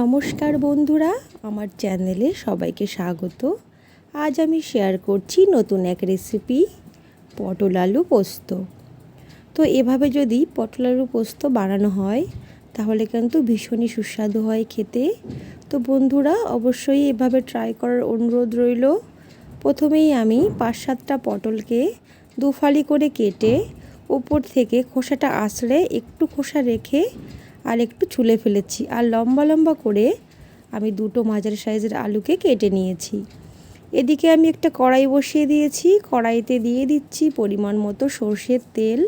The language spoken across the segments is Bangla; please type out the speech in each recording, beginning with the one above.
নমস্কার বন্ধুরা, আমার চ্যানেলে সবাইকে স্বাগত। আজ আমি শেয়ার করছি নতুন এক রেসিপি পটল আলু পোস্ত। তো এভাবে যদি পটল আলু পোস্ত বানানো হয়, তাহলে কিন্তু ভীষণই সুস্বাদু হয় খেতে। তো বন্ধুরা, অবশ্যই এভাবে ট্রাই করার অনুরোধ রইল। প্রথমেই আমি পাঁচ সাতটা পটলকে দুফালি করে কেটে ওপর থেকে খোসাটা আসলে একটু খোসা রেখে আর একটু ছুলে ফেলেছি। আর লম্বা লম্বা করে আমি দুটো মাঝারি সাইজের আলুকে কেটে নিয়েছি। এদিকে আমি একটা কড়াই বসিয়ে দিয়েছি। কড়াইতে দিয়ে দিচ্ছি পরিমাণ মতো সর্ষের তেল।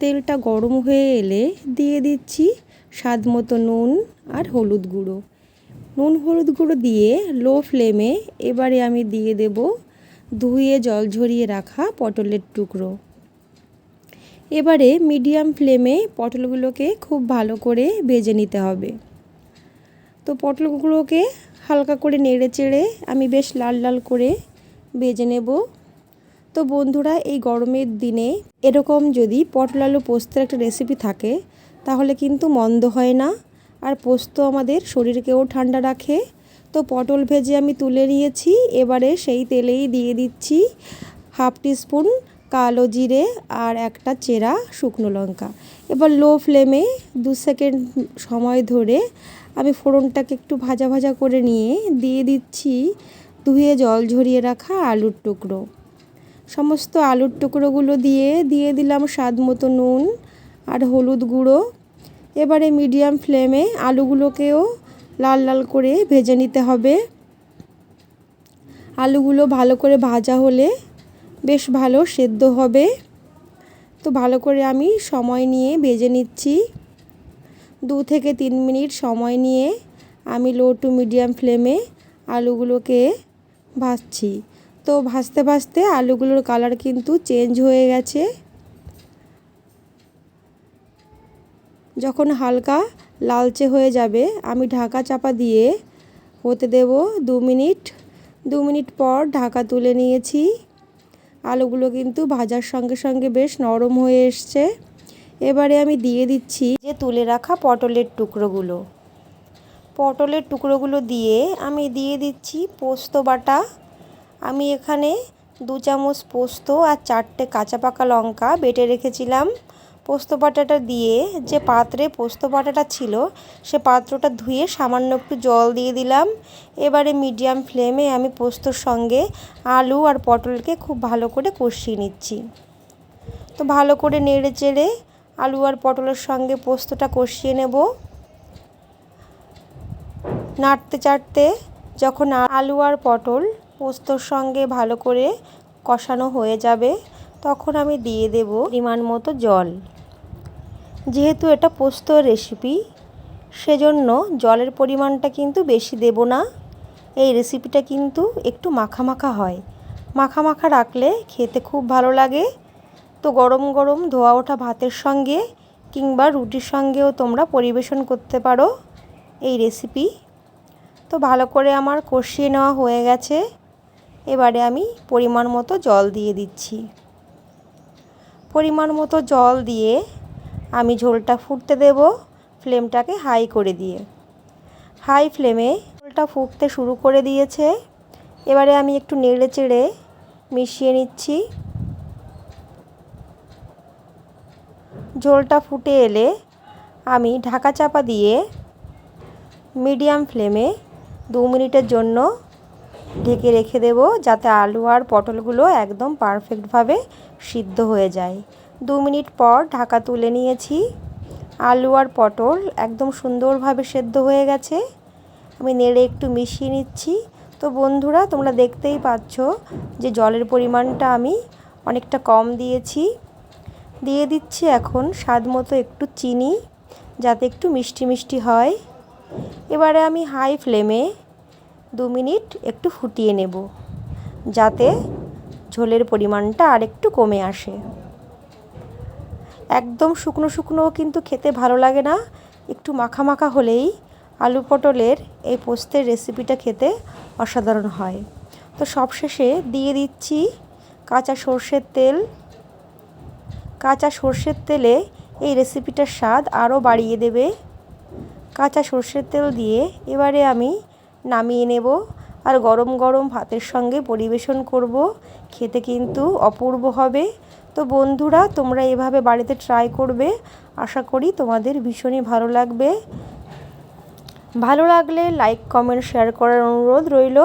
তেলটা গরম হয়ে এলে দিয়ে দিচ্ছি স্বাদ মতো নুন আর হলুদ গুঁড়ো। নুন হলুদ গুঁড়ো দিয়ে লো ফ্লেমে এবারে আমি দিয়ে দেব ধুয়ে জল ঝরিয়ে রাখা পটলের টুকরো। এবারে মিডিয়াম ফ্লেমে পটলগুলোকে খুব ভালো করে ভেজে নিতে হবে। তো পটলগুলোকে হালকা করে নেড়ে চেড়ে আমি বেশ লাল লাল করে ভেজে নেব। তো বন্ধুরা, এই গরমের দিনে এরকম যদি পটল আলু পোস্তের একটা রেসিপি থাকে, তাহলে কিন্তু মন্দ হয় না। আর পোস্ত আমাদের শরীরকেও ঠান্ডা রাখে। তো পটল ভেজে আমি তুলে নিয়েছি। এবারে সেই তেলেই দিয়ে দিচ্ছি হাফ টিস্পুন কালো জিরে আর একটা চেরা শুকনো লঙ্কা। এবার লো ফ্লেমে দু সেকেন্ড সময় ধরে আমি ফোড়নটাকে একটু ভাজা ভাজা করে নিয়ে দিয়ে দিচ্ছি ধুয়ে জল ঝরিয়ে রাখা আলুর টুকরো। সমস্ত আলুর টুকরোগুলো দিয়ে দিয়ে দিলাম স্বাদ মতো নুন আর হলুদ গুঁড়ো। এবারে মিডিয়াম ফ্লেমে আলুগুলোকেও লাল লাল করে ভেজে নিতে হবে। আলুগুলো ভালো করে ভাজা হলে বেশ ভালো, সেদ্ধ হবে। তো ভালো করে আমি সময় নিয়ে ভেজে নিচ্ছি। দু থেকে তিন মিনিট সময় নিয়ে আমি লো টু মিডিয়াম ফ্লেমে আলুগুলোকে ভাজছি। তো ভাজতে ভাজতে আলুগুলোর কালার কিন্তু চেঞ্জ হয়ে গেছে। যখন হালকা লালচে হয়ে যাবে, আমি ঢাকা চাপা দিয়ে হতে দেব দু মিনিট। দু মিনিট পর ঢাকা তুলে নিয়েছি। আলুগুলো কিন্তু ভাজার সঙ্গে সঙ্গে বেশ নরম হয়ে এসছে। এবারে আমি দিয়ে দিচ্ছি যে তুলে রাখা পটলের টুকরোগুলো। পটলের টুকরোগুলো দিয়ে আমি দিয়ে দিচ্ছি পোস্ত বাটা। আমি এখানে দু চামচ পোস্ত আর চারটে কাঁচা পাকা লঙ্কা বেটে রেখেছিলাম। পোস্ত বাটাটা দিয়ে যে পাত্রে পোস্ত বাটাটা ছিল, সে পাত্রটা ধুয়ে সামান্য একটু জল দিয়ে দিলাম। এবারে মিডিয়াম ফ্লেমে আমি পোস্তর সঙ্গে আলু আর পটলকে খুব ভালো করে কষিয়ে নিচ্ছি। তো ভালো করে নেড়ে চেড়ে আলু আর পটলের সঙ্গে পোস্তটা কষিয়ে নেব। নাড়তে চাড়তে যখন আলু আর পটল পোস্তর সঙ্গে ভালো করে কষানো হয়ে যাবে, তখন আমি দিয়ে দেব পরিমাণ মতো জল। যেহেতু এটা পোস্ত রেসিপি সেজন্য জলের পরিমাণটা কিন্তু বেশি দেব না। এই রেসিপিটা কিন্তু একটু মাখা মাখা হয়। মাখা মাখা রাখলে খেতে খুব ভালো লাগে। তো গরম গরম ধোয়া ওঠা ভাতের সঙ্গে কিংবা রুটির সঙ্গেও তোমরা পরিবেশন করতে পারো এই রেসিপি তো ভালো করে আমার কষিয়ে নেওয়া হয়ে গেছে। এবারে আমি পরিমাণ মতো জল দিয়ে দিচ্ছি। পরিমাণ মতো জল দিয়ে আমি ঝোলটা ফুটতে দেব ফ্লেমটাকে হাই করে দিয়ে। হাই ফ্লেমে ঝোলটা ফুটতে শুরু করে দিয়েছে। এবারে আমি একটু নেড়ে চেড়ে মিশিয়ে নিচ্ছি। ঝোলটা ফুটে এলে আমি ঢাকা চাপা দিয়ে মিডিয়াম ফ্লেমে দু মিনিটের জন্য ঢেকে রেখে দেব যাতে আলু আর পটলগুলো একদম পারফেক্টভাবে সিদ্ধ হয়ে যায়। দু মিনিট পর ঢাকা তুলে নিয়েছি। আলু আর পটল একদম সুন্দরভাবে সেদ্ধ হয়ে গেছে। আমি নেড়ে একটু মিশিয়ে নিচ্ছি। তো বন্ধুরা, তোমরা দেখতেই পাচ্ছ যে জলের পরিমাণটা আমি অনেকটা কম দিয়েছি। দিয়ে দিচ্ছি এখন স্বাদ মতো একটু চিনি, যাতে একটু মিষ্টি মিষ্টি হয়। এবারে আমি হাই ফ্লেমে দু মিনিট একটু ফুটিয়ে নেব, যাতে ঝোলের পরিমাণটা আর একটু কমে আসে। একদম শুকনো শুকনোও কিন্তু খেতে ভালো লাগে না। একটু মাখা মাখা হলেই আলু পটলের এই পোস্তের রেসিপিটা খেতে অসাধারণ হয়। তো সবশেষে দিয়ে দিচ্ছি কাঁচা সর্ষের তেল। কাঁচা সর্ষের তেলে এই রেসিপিটার স্বাদ আরও বাড়িয়ে দেবে। কাঁচা সর্ষের তেল দিয়ে এবারে আমি নামিয়ে নেব আর গরম গরম ভাতের সঙ্গে পরিবেশন করব। খেতে কিন্তু অপূর্ব হবে। তো বন্ধুরা, তোমরা এভাবে বাড়িতে ট্রাই করবে। আশা করি তোমাদের ভীষণই ভালো লাগবে। ভালো লাগলে লাইক কমেন্ট শেয়ার করার অনুরোধ রইল।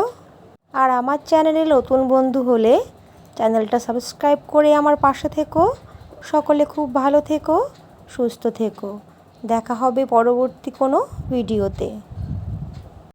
আর আমার চ্যানেলে নতুন বন্ধু হলে চ্যানেলটা সাবস্ক্রাইব করে আমার পাশে থেকো। সকলে খুব ভালো থেকো, সুস্থ থেকো। দেখা হবে পরবর্তী কোনো ভিডিওতে